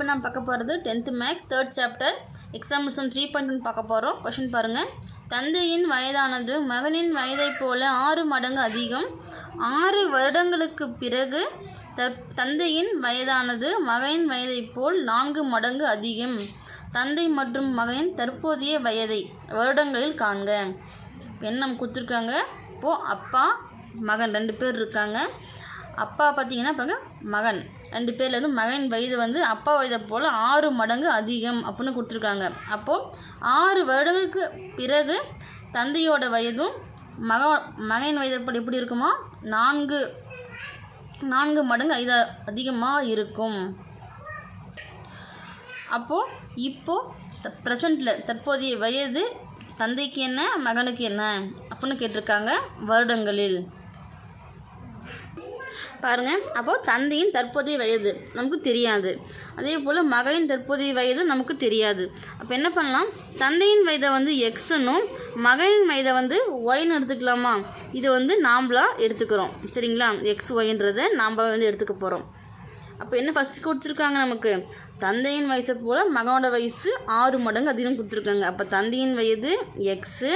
இப்போ நான் பார்க்க போகிறது tenth maths third chapter examples three point one பார்க்க போகிறோம் கொஷின் பாருங்கள் தந்தையின் வயதானது மகனின் வயதைப் போல ஆறு மடங்கு அதிகம். ஆறு வருடங்களுக்கு பிறகு தற் தந்தையின் வயதானது மகனின் வயதைப் போல் நான்கு மடங்கு அதிகம். தந்தை மற்றும் மகனின் தற்போதைய வயதை வருடங்களில் காண்க. என்ன கொடுத்துருக்காங்க. இப்போது அப்பா மகன் ரெண்டு பேர் இருக்காங்க. அப்பா பார்த்தீங்கன்னா பாருங்க மகன். ரெண்டு பேரில் வந்து மகன் வயது வந்து அப்பா வயதை போல் ஆறு மடங்கு அதிகம் அப்படின்னு கொடுத்துருக்காங்க. அப்போது ஆறு வருடங்களுக்கு பிறகு தந்தையோட வயதும் மக மகன் வயதை போல் எப்படி இருக்குமா? நான்கு நான்கு மடங்கு ஐத அதிகமாக இருக்கும். அப்போது இப்போது ப்ரெசண்டில் தற்போதைய வயது தந்தைக்கு என்ன மகனுக்கு என்ன? அப்படின்னு கேட்டிருக்காங்க வருடங்களில். பாருங்கள் அப்போது தந்தையின் தற்போதைய வயது நமக்கு தெரியாது. அதே போல் மகளின் தற்போதைய வயது நமக்கு தெரியாது. அப்போ என்ன பண்ணலாம்? தந்தையின் வயதை வந்து எக்ஸுன்னும் மகளின் வயதை வந்து ஒய்னு எடுத்துக்கலாமா? இதை வந்து நாம்பளாக எடுத்துக்கிறோம். சரிங்களா? எக்ஸ் ஒய்ன்றதை நாம் வந்து எடுத்துக்க போகிறோம் அப்போ என்ன ஃபஸ்ட்டு கொடுத்துருக்காங்க நமக்கு? தந்தையின் வயசை போல் மகனோட வயசு ஆறு மடங்கு அதிகம் கொடுத்துருக்காங்க. அப்போ தந்தையின் வயது எக்ஸு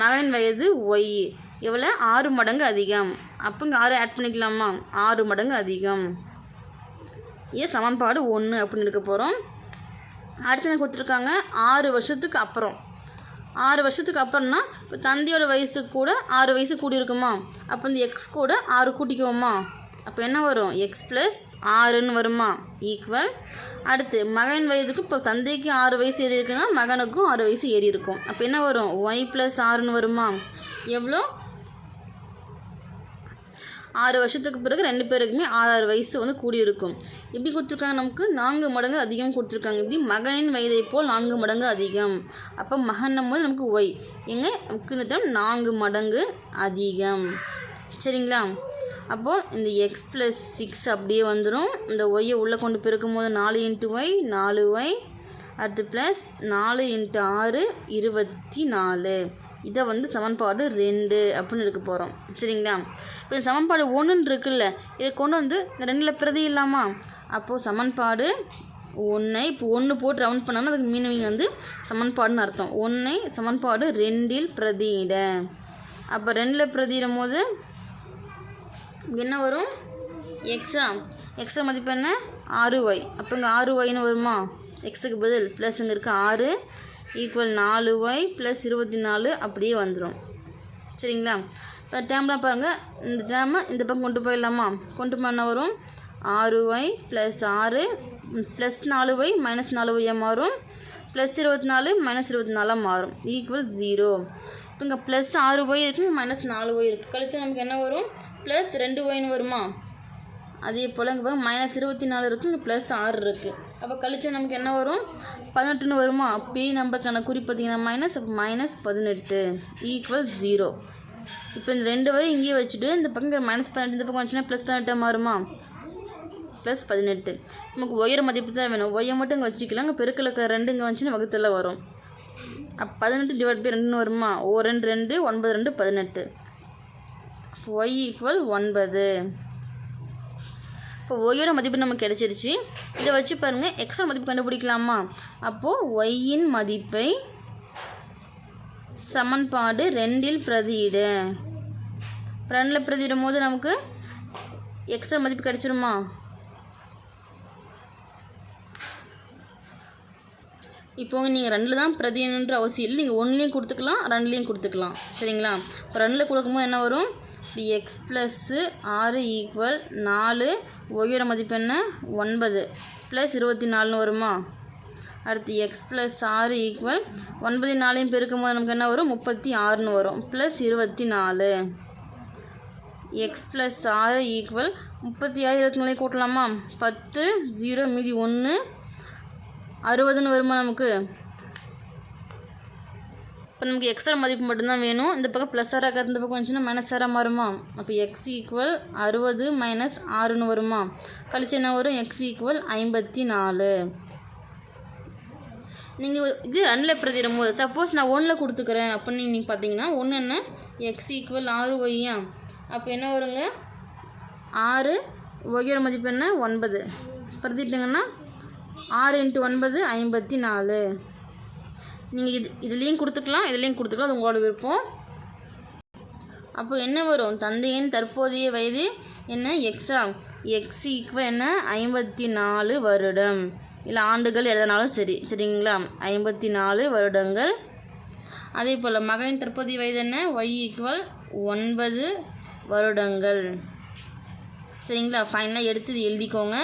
மகனின் வயது ஒய் எவ்வளோ ஆறு மடங்கு அதிகம். அப்போ இங்கே ஆறு ஆட் பண்ணிக்கலாமா? ஆறு மடங்கு அதிகம். ஏன் சமன்பாடு ஒன்று அப்படின்னு எடுக்க போகிறோம் அடுத்து என்ன கொடுத்துருக்காங்க? ஆறு வருஷத்துக்கு அப்புறம். ஆறு வருஷத்துக்கு அப்புறம்னா இப்போ தந்தையோட வயசு கூட ஆறு வயசு கூடி இருக்குமா? அப்போ இந்த எக்ஸ் கூட ஆறு கூட்டிக்குவோமா? அப்போ என்ன வரும்? எக்ஸ் ப்ளஸ் ஆறுன்னு வருமா? ஈக்குவல் அடுத்து மகன் வயதுக்கு இப்போ தந்தைக்கு ஆறு வயசு ஏறி இருக்குன்னா மகனுக்கும் ஆறு வயசு ஏறி இருக்கும். அப்போ என்ன வரும்? ஒய் ப்ளஸ் ஆறுன்னு வருமா? எவ்வளோ? ஆறு வருஷத்துக்கு பிறகு ரெண்டு பேருக்குமே ஆறாறு வயசு வந்து கூடியிருக்கும். எப்படி கொடுத்துருக்காங்க நமக்கு? நான்கு மடங்கு அதிகம் கொடுத்துருக்காங்க. இப்படி மகனின் வயதை போல் நான்கு மடங்கு அதிகம். அப்போ மகன் போது நமக்கு ஒய் எங்க? நமக்கு நான்கு மடங்கு அதிகம். சரிங்களா? அப்போது இந்த எக்ஸ் ப்ளஸ் சிக்ஸ் அப்படியே வந்துடும் இந்த ஒய்யை உள்ளே கொண்டு பெருக்கும் போது நாலு இன்ட்டு ஒய் நாலு ஒய் அடுத்து ப்ளஸ் நாலு இன்ட்டு ஆறு இருபத்தி நாலு. இதை வந்து சமன்பாடு ரெண்டு அப்படின்னு எடுக்க போகிறோம் சரிங்களா? இப்போ சமன்பாடு ஒன்றுன்னு இருக்குல்ல இதை கொண்டு வந்து இந்த ரெண்டில் பிரதி இல்லாமா? அப்போது சமன்பாடு ஒன்றை இப்போ ஒன்று போட்டு ரவுண்ட் பண்ணோன்னா அதுக்கு மீனிங் வந்து சமன்பாடுன்னு அர்த்தம். ஒன்றை சமன்பாடு ரெண்டில் பிரதியிட. அப்போ ரெண்டில் பிரதியிடும் போது என்ன வரும்? எக்ஸா எக்ஸா மதிப்பு என்ன? ஆறு ஒய் அப்போ இங்கே ஆறு ஒய்னு வருமா? எக்ஸுக்கு பதில். ப்ளஸ் இங்கே இருக்க ஆறு ஈக்குவல் நாலு ஒய் ப்ளஸ் இருபத்தி நாலு அப்படியே வந்துடும் சரிங்களா? டேம்லாம் பாருங்கள் இந்த டேமை இந்த பக்கம் கொண்டு போயிடலாமா? கொண்டு போய் வரும். ஆறு ஒய் ப்ளஸ் ஆறு ப்ளஸ் நாலு ஒய் மைனஸ் நாலு ஒய்யாக மாறும். ப்ளஸ் இருபத்தி நாலு மைனஸ் இருபத்தி நாலாக மாறும். ஈக்குவல் ஜீரோ இப்போ இங்கே ப்ளஸ் ஆறு ஒய் இருக்குது மைனஸ் நாலு ஒய் இருக்குது கழிச்சா நமக்கு என்ன வரும்? ப்ளஸ் ரெண்டு ஒய்னு வருமா? அதே போல் இங்கே பாருங்க மைனஸ் இருபத்தி நாலு இருக்குது இங்கே ப்ளஸ் ஆறு இருக்குது அப்போ கழிச்சா நமக்கு என்ன வரும்? பதினெட்டுன்னு வருமா? பி நம்பருக்கான குறி பார்த்தீங்கன்னா மைனஸ் அப்போ மைனஸ் பதினெட்டு. ஈக்குவல் ஜீரோ இப்போ இந்த ரெண்டு வரை இங்கேயே வச்சுட்டு இந்த பக்கம் மைனஸ் பதினெட்டு இந்த பக்கம் வச்சுன்னா ப்ளஸ் பதினெட்டாக மாறுமா? ப்ளஸ் பதினெட்டு. நமக்கு ஒயர் மதிப்பு தான் வேணும். ஒய்யை மட்டும் இங்கே வச்சுக்கலாம் இங்கே பெருக்கலுக்கு ரெண்டு இங்கே வந்துச்சுன்னா வகுத்தில் வரும். அப்போ பதினெட்டு டிவைட் பை ரெண்டுன்னு வருமா? ஓ ரெண்டு ரெண்டு ஒன்பது ரெண்டு பதினெட்டு. ஒய் ஈக்குவல் ஒன்பது. இப்போ ஒய்யோட மதிப்பு நமக்கு கிடச்சிருச்சு. இதை வச்சு பாருங்கள் எக்ஸோட மதிப்பு கண்டுபிடிக்கலாமா? அப்போது ஒய்யின் மதிப்பை சமன்பாடு ரெண்டில் பிரதியிடு. ரெண்டில் பிரதியிடும் போது நமக்கு எக்ஸ்ட்ரா மதிப்பு கிடச்சிருமா? இப்போ நீங்கள் ரெண்டில் தான் பிரதியணுன்ற அவசியம் இல்லை. நீங்கள் ஒன்றுலேயும் கொடுத்துக்கலாம் ரெண்டுலேயும் கொடுத்துக்கலாம். சரிங்களா? இப்போ ரெண்டில் கொடுக்கும்போது என்ன வரும்? இப்போ எக்ஸ் ப்ளஸ்ஸு ஆறு ஈக்குவல் நாலு ஒய்யோட மதிப்பு என்ன? ஒன்பது. ப்ளஸ் இருபத்தி நாலுன்னு வருமா? அடுத்து எக்ஸ் ப்ளஸ் ஆறு ஈக்குவல் ஒன்பது நாளையும் பெருக்கும்போது நமக்கு என்ன வரும்? முப்பத்தி ஆறுன்னு வரும். ப்ளஸ் இருபத்தி நாலு. எக்ஸ் ப்ளஸ் ஆறு ஈக்குவல் முப்பத்தி ஆறு இருபத்தி நாளையும் கூட்டலாமா? பத்து ஜீரோ மீதி ஒன்று. அறுபதுன்னு வருமா நமக்கு? இப்போ நமக்கு எக்ஸ்ட்ரா மதிப்பு மட்டும்தான் வேணும். இந்த பக்கம் ப்ளஸ் ஆராக இருந்த பக்கம் வந்துச்சுன்னா மைனஸ் ஆராக மாறுமா? அப்போ எக்ஸ் ஈக்குவல் அறுபது மைனஸ் ஆறுன்னு வருமா? கழிச்சு என்ன வரும்? எக்ஸ் ஈக்குவல் ஐம்பத்தி நாலு. நீங்கள் இது ரெண்டில் பிரதிடும் போது. சப்போஸ் நான் ஒன்றில் கொடுத்துக்கிறேன். அப்படின்னு நீங்கள் பார்த்தீங்கன்னா ஒன்று என்ன? எக்ஸ் ஈக்குவல் ஆறு ஒய்யா அப்போ என்ன வருங்க? ஆறு. ஒய்யோட மதிப்பு என்ன? ஒன்பது. பிரதிட்டுங்கன்னா ஆறு இன்ட்டு ஒன்பது ஐம்பத்தி நாலு நீங்கள் இது இதுலேயும் கொடுத்துக்கலாம். இதுலேயும் கொடுத்துக்கலாம். அது உங்களோட விருப்பம். அப்போ என்ன வரும்? தந்தையின் தற்போதைய வயது என்ன? எக்ஸாம் எக்ஸ் ஈக்குவல் என்ன? ஐம்பத்தி நாலு வருடம். இல்லை ஆண்டுகள் எதனாலும் சரி. சரிங்களா? ஐம்பத்தி நாலு வருடங்கள். அதே போல் மகனின் தற்போதைய வயது என்ன? ஒய் ஈக்குவல் ஒன்பது வருடங்கள். சரிங்களா? ஃபைனலாக எடுத்து இது எழுதிக்கோங்க.